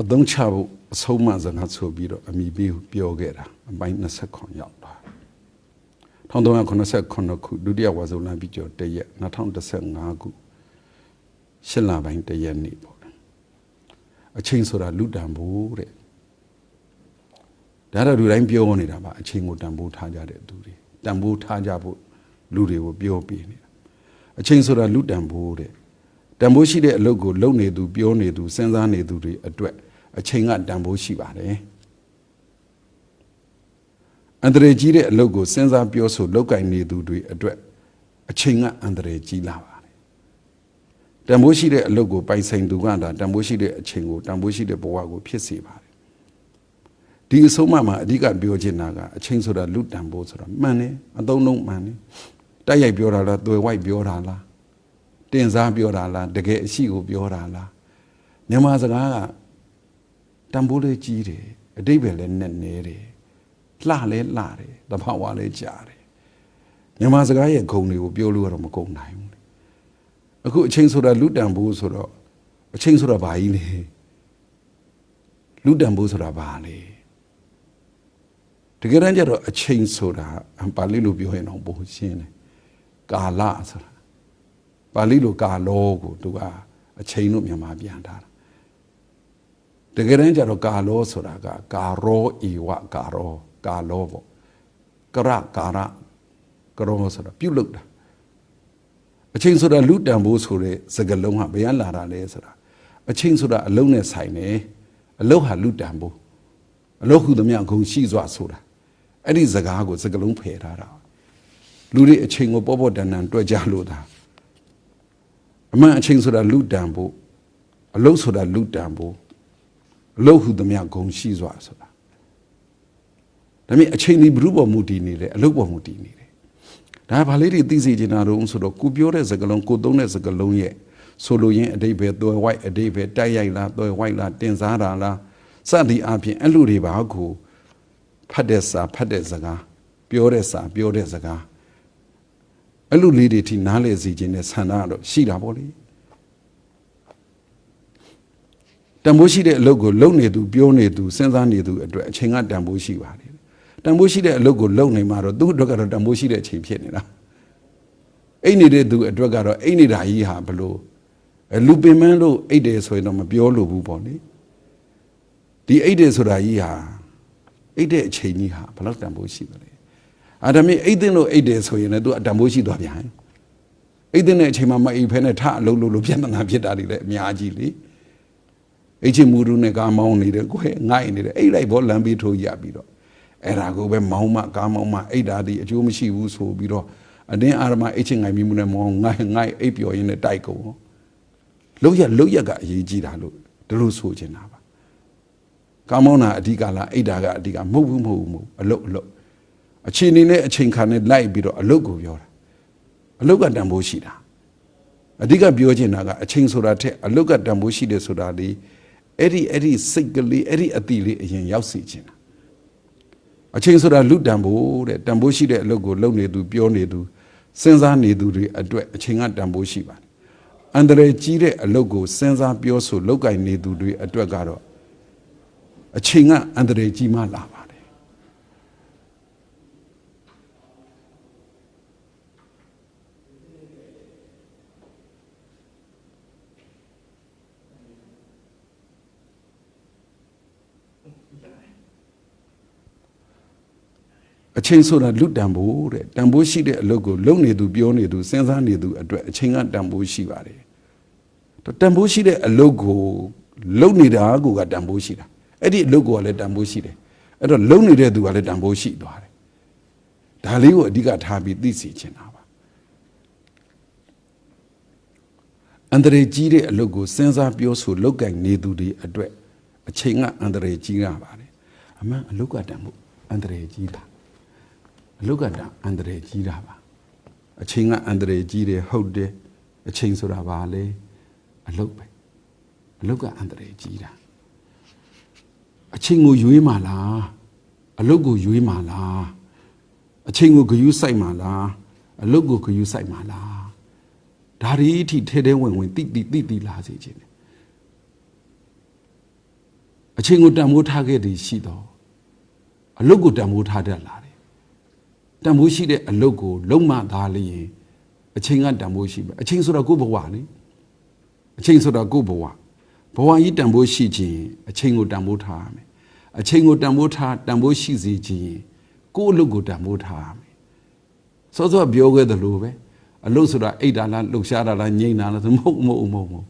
အသုံးချဖို့အဆုံးမစကားဆိုပြီးတော့အမိပေးကိုပြောခဲ့တာအပိုင်း29ရောက်သွား1389ခုဒုတိယဝါဆိုလမ်းပြီးကျော်တရက်2015ခုရှစ်လပိုင်းတရက်နေ့ပေါ့အချိန်ဆိုတာလူတန်ဖို့တဲ့ဒါတော့လူတိုင်းပြောနေတာပါအချိန်ကိုတန်ဖိုးထားကြတဲ့သူတွေတန်ဖိုးထားကြဖို့လူတွေကိုပြောပြနေတာအချိန်ဆိုတာလူတန်ဖိုးတဲ့တန်ဖိုးရှိတဲ့အလုပ်ကိုလုပ်နေသူပြောနေသူစဉ်းစားနေသူတွေအတွက် အချိန်ကတန်ဖိုးရှိပါတယ်အန္တရာယ်ကြီးတဲ့အလုပ်ကိုစဉ်းစားပြောဆိုလုပ်ကင်နေသူတွေအတွက်အချိန်ကအန္တရာယ်ကြီးလာပါတယ်တန်ဖိုးရှိတဲ့အလုပ်ကိုပိုင်ဆိုင်သူကဒါတန်ဖိုးရှိတဲ့အချိန်ကိုတန်ဖိုးရှိတဲ့ဘဝကိုဖြစ်စေပါတယ်ဒီအဆုံးအမမှာအဓိကပြောချင်တာကအချိန်ဆိုတာလူတန်ဖိုးဆိုတာမှန်တယ်အသုံးလုံးမှန်တယ်တိုက်ရိုက်ပြောတာလားသွယ်ဝိုက်ပြောတာလားတင်စားပြောတာလားတကယ်အရှိကိုပြောတာလားမြန်မာစကားက တန်ဖိုးလေးကြီးတယ်အတိတ်ပဲလည်းနဲ့နေတယ်လှလဲလှတယ်တဘာဝလဲကြားတယ်မြန်မာစကားရဲ့ဂုံတွေကိုပြောလို့ကတော့မကုန်နိုင်ဘူးအခုအချိန်ဆိုတာလူတန်ဖိုးဆိုတော့အချိန်ဆိုတာဘာကြီးလဲလူတန်ဖိုးဆိုတာဘာလဲတကယ်တမ်းကျတော့အချိန်ဆိုတာပါဠိလိုပြောရင်တော့ဘို့ရှင်းတယ်ကာလဆိုတာပါဠိလိုကာလောကိုသူကအချိန်လို့မြန်မာပြန်ထားတာ တကယ်တမ်းကျတော့ကာလောဆိုတာကကာရောဤဝကာရောကာလောပေါ့ကရကာရကရောဆိုတာပြုတ်လုတာအချိန်ဆိုတာလူတန်ဖို့ဆိုတဲ့စကားလုံးဟာဘယ်ကလာတာလဲဆိုတာအချိန်ဆိုတာအလုံးနဲ့ဆိုင်တယ်အလုံးဟာလူတန်ဖို့အလုံးဟုသမျှဂုံရှိစွာဆိုတာအဲ့ဒီစကားကိုစကားလုံးဖယ်ထားတာလူတွေအချိန်ကိုပေါ့ပေါ့တန်တန်တွေ့ကြလို့တာအမှန်အချိန်ဆိုတာလူတန်ဖို့အလုံးဆိုတာလူတန်ဖို့ အလုံးဟုသမျှဂုံရှိစွာဆိုတာဒါပေမဲ့အချိန်ဒီဘုရုပေါ်မူတည်နေတယ်အလုံးပေါ်မူတည်နေတယ်ဒါဘာလေးတွေသိစေချင်တာတော့ဆိုတော့ကိုပြောတဲ့စကားလုံးကိုသုံးတဲ့စကားလုံးရဲ့ဆိုလိုရင်းအတိတ်ပဲသွယ်ဝိုက်အတိတ်ပဲတိုက်ရိုက်လားသွယ်ဝိုက်လားတင်စားတာလားစသည်အပြင်အဲ့လိုတွေပါကိုဖတ်တဲ့စာဖတ်တဲ့စကားပြောတဲ့စာပြောတဲ့စကားအဲ့လိုလေးတွေထိနားလေစီခြင်းနဲ့ဆန္ဒတော့ရှိတာပေါ့လေ တန်ဖိုးရှိတဲ့အလုပ်ကိုလုပ်နေသူပြောနေသူစဉ်းစားနေသူအတွက်အချိန်ကတန်ဖိုးရှိပါတယ်တန်ဖိုးရှိတဲ့အလုပ်ကိုလုပ်နေမှာတော့သူ့အတွက်ကတော့တန်ဖိုးရှိတဲ့အချိန်ဖြစ်နေတာအိတ်နေတဲ့သူအတွက်ကတော့အိတ်နေတာကြီးဟာဘလို့လူပင်မန်းလို့အိတ်တယ်ဆိုရင်တော့မပြောလို့ဘူးပေါ့လေဒီအိတ်တယ်ဆိုတာကြီးဟာအိတ်တဲ့အချိန်ကြီးဟာဘယ်လောက်တန်ဖိုးရှိသလဲအာဒါမင်းအိတ်သိလို့အိတ်တယ်ဆိုရင်လည်းသူအတန်ဖိုးရှိသွားပြန်အိတ်သိတဲ့အချိန်မှာမအိတ်ဖဲနဲ့ထအလုံးလို့လို့ပြဿနာဖြစ်တာတွေလည်းအများကြီးလေ အိတ်ချင်မူရူနဲ့ကားမောင်းနေတယ်ကိုယ်ငိုက်နေတယ်အိတ်လိုက်ဘောလမ်းပြီးထိုးရပြီးတော့အဲ့ဒါကိုပဲမောင်းမကားမောင်းမအိတ်ဓာဒီအကျိုးမရှိဘူးဆိုပြီးတော့အတင်းအာရမအိတ်ချင်ငိုင်မိမှုနဲ့မောင်းငိုက်ငိုက်အိတ်ပျော်ရင်းနဲ့တိုက်ကုန်လုံးရလုံးရကအရေးကြီးတာလို့ဒီလိုဆိုချင်တာပါကားမောင်းတာအဓိကလားအိတ်ဓာကအဓိကမဟုတ်ဘူးမဟုတ်ဘူးမဟုတ်အလုတ်အလုတ်အချိန်နေနဲ့အချိန်ခါနဲ့လိုက်ပြီးတော့အလုတ်ကိုပြောတာအလုတ်ကတန်ဖိုးရှိတာအဓိကပြောချင်တာကအချိန်ဆိုတာထက်အလုတ်ကတန်ဖိုးရှိတယ်ဆိုတာလေး အဲ့ဒီအဲ့ဒီစိတ်ကလေးအဲ့ဒီအတိလေးအရင်ရောက်စီချင်တာအချိန်ဆိုတာလူတန်ဖို့တဲ့တန်ဖိုးရှိတဲ့အလုပ်ကိုလုပ်နေသူပြောနေသူစဉ်းစားနေသူတွေအတွက်အချိန်ကတန်ဖိုးရှိပါတယ်အန္တရာယ်ကြီးတဲ့အလုပ်ကိုစဉ်းစားပြောဆိုလုပ်ကင်နေသူတွေအတွက်ကတော့အချိန်ကအန္တရာယ်ကြီးမှလာပါတယ် အချိန်ဆိုတာလူတန်ဖို့တဲ့တန်ဖိုးရှိတဲ့အလုပ်ကိုလုပ်နေသူပြောနေသူစဉ်းစားနေသူအတွက်အချိန်ကတန်ဖိုးရှိပါတယ်တန်ဖိုးရှိတဲ့အလုပ်ကိုလုပ်နေတာကိုကတန်ဖိုးရှိတာအဲ့ဒီအလုပ်ကိုကလည်းတန်ဖိုးရှိတယ်အဲ့တော့လုပ်နေတဲ့သူကလည်းတန်ဖိုးရှိသွားတယ်ဒါလေးကိုအဓိကထားပြီးသိစေချင်တာပါအန္တရာယ်ကြီးတဲ့အလုပ်ကိုစဉ်းစားပြောဆိုလုပ်ကင်နေသူတွေအတွက်အချိန်ကအန္တရာယ်ကြီးရပါတယ်အမှန်အလုပ်ကတန်ဖို့အန္တရာယ်ကြီးတာ အလုတ်ကတအန္တရာယ်ကြီးတာပါအချိန်ကအန္တရာယ်ကြီးတယ်ဟုတ်တယ်အချိန်ဆိုတာဘာလဲအလုတ်ပဲအလုတ်ကအန္တရာယ်ကြီးတာအချိန်ကိုရွေးမှလားအလုတ်ကိုရွေးမှလားအချိန်ကိုဂယုစိုက်မှလားအလုတ်ကိုဂယုစိုက်မှလားဒါဒီအထိထဲထဲဝင်ဝင်တိတိတိတိလာစေခြင်းတယ်အချိန်ကိုတန်ဖိုးထားခဲ့သည်ရှိတော့အလုတ်ကိုတန်ဖိုးထားတတ်လာ တယ်တန်ဖိုးရှိတဲ့အလုတ်ကိုလုံးမသားလျင်အချိန်ကတန်ဖိုးရှိပဲအချိန်ဆိုတော့ကိုယ့်ဘဝလေအချိန်ဆိုတော့ကိုယ့်ဘဝဘဝကြီးတန်ဖိုးရှိခြင်းအချိန်ကိုတန်ဖိုးထားရမယ်အချိန်ကိုတန်ဖိုးထားတန်ဖိုးရှိစေခြင်းကိုယ့်အလုတ်ကိုတန်ဖိုးထားရမယ်စောစောပြောခဲ့သလိုပဲအလုတ်ဆိုတာအိတ်တာလားလှုပ်ရှားတာလားငြိမ့်တာလားမဟုတ်မဟုတ်မဟုတ်မဟုတ်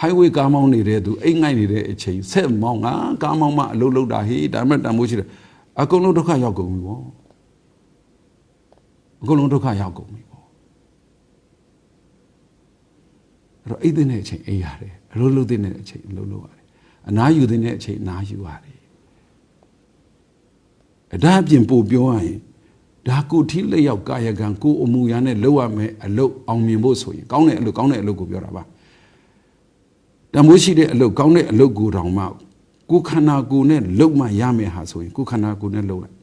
highway ကားမောင်းနေတဲ့သူအိတ်ငိုက်နေတဲ့အချိန်ဆက်မောင်းငါကားမောင်းမှအလုပ်လုပ်တာဟေးဒါမှတန်မိုးရှိတယ် အကုန်လုံးဒုက္ခရောက်ကုန်ပြီပေါ့အကုန်လုံးဒုက္ခရောက်ကုန်ပြီပေါ့အဲ့တော့အိတ်တဲ့အချိန်အိတ်ရတယ်အလုပ်လုပ်တဲ့အချိန်အလုပ်လုပ်ရတယ်အနားယူတဲ့အချိန်အနားယူရတယ်အဒါအပြင်ပို့ပြောရရင်ဒါကိုထိလက်ရောက်ကာယကံကိုအမှုရာနဲ့လုပ်ရမယ်အလုပ်အောင်မြင်ဖို့ဆိုရင်ကောင်းတဲ့အလုပ်ကောင်းတဲ့အလုပ်ကိုပြောတာပါတမိုးရှိတဲ့အလုပ်ကောင်းတဲ့အလုပ်ကိုတောင်မှ ကိုယ်ခန္ဓာကိုယ်နဲ့လုံမှရမယ်ဟာဆိုရင်ကိုယ်ခန္ဓာကိုယ်နဲ့လုံလိုက်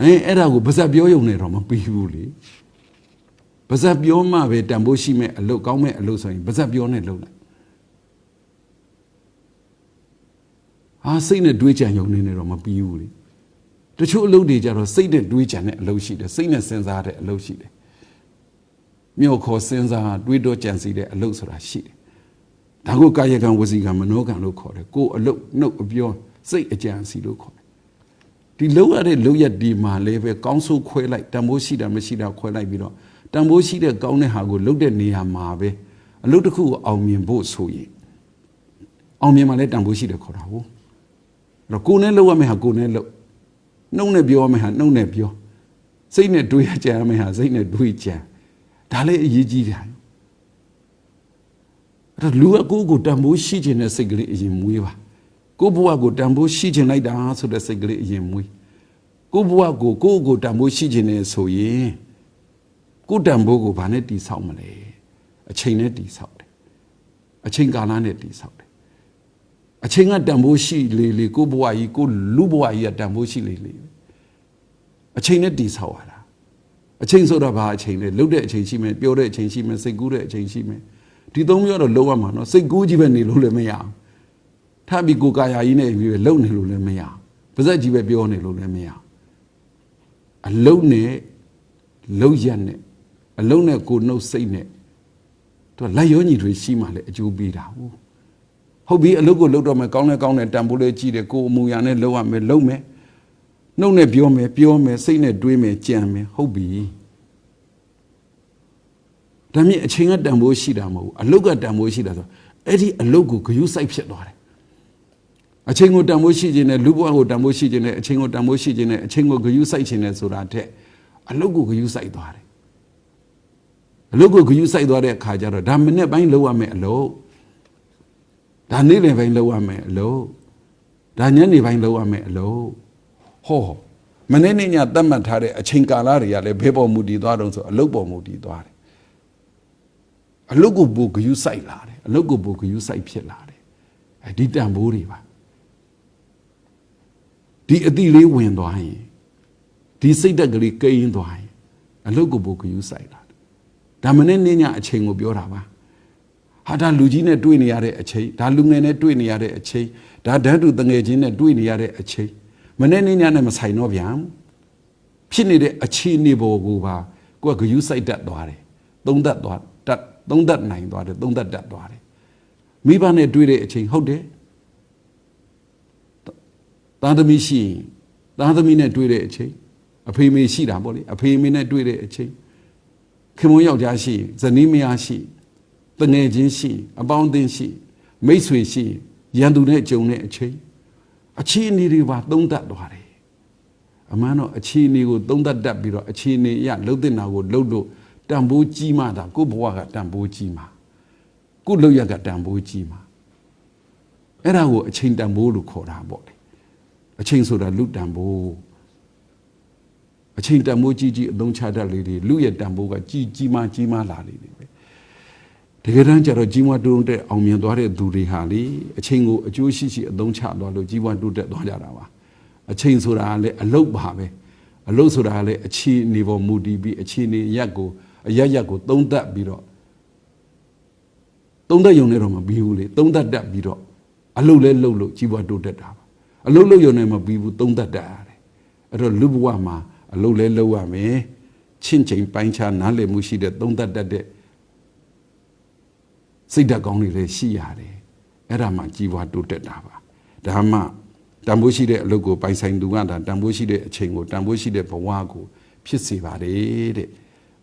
အဲအဲ့ဒါကိုပါဇက်ပြောရုံနဲ့တော့မပြီးဘူးလေပါဇက်ပြောမှပဲတန်ဖိုးရှိမဲ့အလုပ်ကောင်းမဲ့အလုပ်ဆိုရင်ပါဇက်ပြောနဲ့လုံလိုက်ဟာစိတ်နဲ့တွေးကြံရုံနဲ့တော့မပြီးဘူးလေတချို့အလုပ်တွေကြတော့စိတ်နဲ့တွေးကြံတဲ့အလုပ်ရှိတယ်စိတ်နဲ့စဉ်းစားတဲ့အလုပ်ရှိတယ်မြို့ခေါ်စဉ်းစားတွေးတောကြံစီတဲ့အလုပ်ဆိုတာရှိတယ်။ ဒါကိုကာယကံဝစီကံမနောကံလို့ခေါ်တယ်။ကိုယ်အလုပ်နှုတ်အပြောစိတ်အကြံစီလို့ခေါ်တယ်။ဒီလုံရတဲ့လုံရက်ဒီမှာလည်းပဲကောင်းဆိုးခွဲလိုက်တန်ဖိုးရှိတာမရှိတာခွဲလိုက်ပြီးတော့တန်ဖိုးရှိတဲ့ကောင်းတဲ့ဟာကိုလုတ်တဲ့နေရာမှာပဲအလုပ်တစ်ခုကိုအောင်မြင်ဖို့ဆိုရင်အောင်မြင်မှလည်းတန်ဖိုးရှိတယ်ခေါ်တာဟုတ်။အဲ့တော့ကိုယ်နဲ့လုံရမယ့်ဟာကိုယ်နဲ့လုံနှုတ်နဲ့ပြောရမယ့်ဟာနှုတ်နဲ့ပြောစိတ်နဲ့တွေးကြံရမယ့်ဟာစိတ်နဲ့တွေးကြံဒါလည်းအရေးကြီးတယ် အဲ့တော့လူကကိုယ့်ကိုတန်ဖိုးရှိခြင်းတဲ့စိတ်ကလေးအရင်မွေးပါကိုယ့်ဘဝကိုတန်ဖိုးရှိခြင်းလိုက်တာဆိုတဲ့စိတ်ကလေးအရင်မွေးကိုယ့်ဘဝကိုကိုယ့်ကိုတန်ဖိုးရှိခြင်းနဲ့ဆိုရင်ကိုယ့်တန်ဖိုးကိုဘာနဲ့တိဆောက်မလဲအချိန်နဲ့တိဆောက်တယ်အချိန်ကာလနဲ့တိဆောက်တယ်အချိန်ကတန်ဖိုးရှိလေလေကိုယ့်ဘဝကြီးကိုယ့်လူဘဝကြီးကတန်ဖိုးရှိလေလေအချိန်နဲ့တိဆောက်ရတာအချိန်ဆိုတာဘာအချိန်လဲလှုပ်တဲ့အချိန်ရှိမယ်ပြောတဲ့အချိန်ရှိမယ်စိတ်ကူးတဲ့အချိန်ရှိမယ် ဒီသုံးမျိုးတော့လုံးဝမှာနော်စိတ်ကူးကြီးပဲနေလို့လည်းမရအောင်ထပ်ပြီးကိုယ်ကာယကြီးနဲ့ပြီးပဲလှုပ်နေလို့လည်းမရအောင်ပါဇက်ကြီးပဲပြောနေလို့လည်းမရအောင်အလုံးနဲ့လှုပ်ရက်နဲ့အလုံးနဲ့ကိုယ်နှုတ်စိတ်နဲ့သူကလက်ရောညီတွေရှိမှလည်းအကျိုးပေးတာဟုတ်ဟုတ်ပြီအလုပ်ကိုလုပ်တော့မယ်ကောင်းတယ်ကောင်းတယ်တန်ဖိုးလေးကြည့်တယ်ကိုယ်အမူအရာနဲ့လုပ်ရမယ်လုပ်မယ်နှုတ်နဲ့ပြောမယ်ပြောမယ်စိတ်နဲ့တွေးမယ်ကြံမယ်ဟုတ်ပြီ ဒါမြင်အချိန်ကတန်ဖိုးရှိတာမဟုတ်ဘူးအလုတ်ကတန်ဖိုးရှိတာဆိုအဲ့ဒီအလုတ်ကိုဂယုစိုက်ဖြစ်သွားတယ်အချိန်ကိုတန်ဖိုးရှိခြင်းနဲ့လူဘဝကိုတန်ဖိုးရှိခြင်းနဲ့အချိန်ကိုတန်ဖိုးရှိခြင်းနဲ့အချိန်ကိုဂယုစိုက်ခြင်းနဲ့ဆိုတာတဲ့အလုတ်ကိုဂယုစိုက်သွားတယ်အလုတ်ကိုဂယုစိုက်သွားတဲ့အခါကျတော့ဒါမနေ့ပိုင်းလောက်ရမယ်အလုတ်ဒါနေ့လယ်ပိုင်းလောက်ရမယ်အလုတ်ဒါညနေပိုင်းလောက်ရမယ်အလုတ်ဟောမနေ့နေ့ညသတ်မှတ်ထားတဲ့အချိန်ကာလတွေကလည်းဘယ်ပေါ်မူတည်သွားတော့ဆိုအလုတ်ပေါ်မူတည်သွားတယ် အလုတ်ကိုပိုဂယုစိုက်လာတယ်အလုတ်ကိုပိုဂယုစိုက်ဖြစ်လာတယ်အဲဒီတန်ဖိုးတွေပါဒီအတိလေးဝင်သွားရင်ဒီစိတ်တက်ကလေးကိန်းသွားရင်အလုတ်ကိုပိုဂယုစိုက်လာတယ်ဒါမနဲ့နင်းညအချိန်ကိုပြောတာပါဟာဒါလူကြီးနဲ့တွေ့နေရတဲ့အချိန်ဒါလူငယ်နဲ့တွေ့နေရတဲ့အချိန်ဒါဓာတ်တူတငယ်ချင်းနဲ့တွေ့နေရတဲ့အချိန်မနဲ့နင်းညနဲ့မဆိုင်တော့ဗျာဖြစ်နေတဲ့အခြေအနေပေါ်ကိုပါကိုကဂယုစိုက်တတ်သွားတယ်သုံးသက်သွားတတ်သုံးသက်နိုင်သွားတယ်သုံးသက်တတ်သွားတယ်မိဘနဲ့တွေ့တဲ့အချိန်ဟုတ်တယ်သားသမီးရှိရင်သားသမီးနဲ့တွေ့တဲ့အချိန်အဖေမေရှိတာပေါ့လေအဖေမေနဲ့တွေ့တဲ့အချိန်ခင်မွန်းယောက်ျားရှိဇနီးမယားရှိတငယ်ချင်းရှိ အပေါင်းအသင်းရှိ မိတ်ဆွေရှိရန်သူနဲ့ကြုံတဲ့အချိန်အခြေအနေတွေပါသုံးသပ်သွားတယ်အမှန်တော့အခြေအနေကိုသုံးသပ်တတ်ပြီးတော့အခြေအနေအရလှုပ်တဲ့နာကိုလှုပ်လို့ တန်ဖိုးကြီးမှသာကိုယ့်ဘဝကတန်ဖိုးကြီးမှာကိုယ့်လှုပ်ရကတန်ဖိုးကြီးမှာအဲ့ဒါကိုအချိန်တန်ဖိုးလို့ခေါ်တာပေါ့လေအချိန်ဆိုတာလူတန်ဖိုးအချိန်တန်ဖိုးကြီးကြီးအသုံးချတတ်လေတွေလူရဲ့တန်ဖိုးကကြီးကြီးမားကြီးမားလာလေတွေပဲတကယ်တမ်းကျတော့ကြီးမွားတိုးတက်အောင်မြင်သွားတဲ့သူတွေဟာလေအချိန်ကိုအကျိုးရှိရှိအသုံးချသွားလို့ကြီးမွားတိုးတက်သွားကြတာပါအချိန်ဆိုတာကလည်းအလုတ်ပါပဲအလုတ်ဆိုတာကလည်းအခြေအနေပေါ်မူတည်ပြီးအခြေအနေရက်ကို အရက်ရက်ကိုသုံးသပ်ပြီးတော့သုံးသက်ယုံနဲ့တော့မပြီးဘူးလေသုံးသက်တတ်ပြီးတော့အလုတ်လဲလှုပ်လို့ကြီးပွားတိုးတက်တာပါအလုတ်လှုပ်ယုံနဲ့မပြီးဘူးသုံးသက်တတ်ရတယ်အဲ့တော့လူဘဝမှာအလုတ်လဲလှုပ်ရမယ်ချင့်ချိန်ပိုင်းခြားနားလည်မှုရှိတဲ့သုံးသက်တတ်တဲ့စိတ်ဓာတ်ကောင်းတွေလည်းရှိရတယ်အဲ့ဒါမှကြီးပွားတိုးတက်တာပါဒါမှတန်ဖိုးရှိတဲ့အလုပ်ကိုပိုင်ဆိုင်သူကဒါတန်ဖိုးရှိတဲ့အချိန်ကိုတန်ဖိုးရှိတဲ့ဘဝကိုဖြစ်စေပါတယ်တဲ့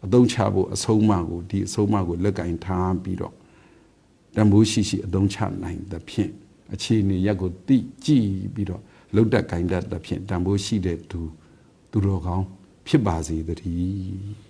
အသုံးချဖို့အဆုံးအမကိုဒီအဆုံးအမကိုလက်ကင်ထားပြီးတော့တန်ဖိုးရှိရှိအသုံးချနိုင်သဖြင့်အခြေအနေရက်ကိုတိကြည့်ပြီးတော့လုတ်တက်ကင်တတ်သဖြင့်တန်ဖိုးရှိတဲ့သူသူတော်ကောင်းဖြစ်ပါစေတည်း